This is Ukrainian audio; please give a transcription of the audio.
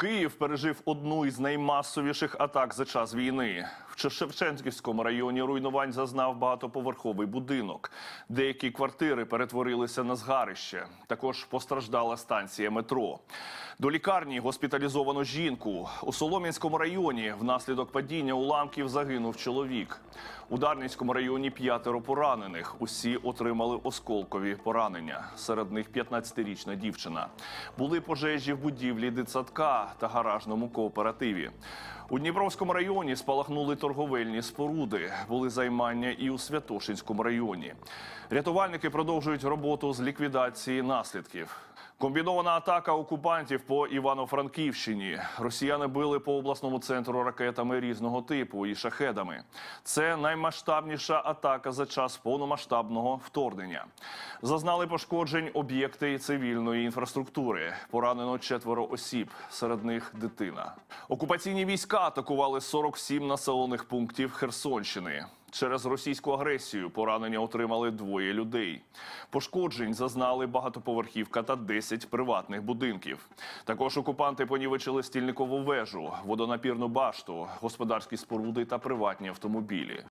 Київ пережив одну із наймасовіших атак за час війни. В Шевченківському районі руйнувань зазнав багатоповерховий будинок. Деякі квартири перетворилися на згарище. Також постраждала станція метро. До лікарні госпіталізовано жінку. У Солом'янському районі внаслідок падіння уламків загинув чоловік. У Дарницькому районі п'ятеро поранених. Усі отримали осколкові поранення. Серед них 15-річна дівчина. Були пожежі в будівлі дитсадка та гаражному кооперативі. У Дніпровському районі спалахнули торговельні споруди. Були займання і у Святошинському районі. Рятувальники продовжують роботу з ліквідації наслідків. Комбінована атака окупантів по Івано-Франківщині. Росіяни били по обласному центру ракетами різного типу і шахедами. Це наймасштабніша атака за час повномасштабного вторгнення. Зазнали пошкоджень об'єкти цивільної інфраструктури. Поранено четверо осіб, серед них дитина. Окупаційні війська атакували 47 населених пунктів Херсонщини. Через російську агресію поранення отримали двоє людей. Пошкоджень зазнали багатоповерхівка та 10 приватних будинків. Також окупанти понівечили стільникову вежу, водонапірну башту, господарські споруди та приватні автомобілі.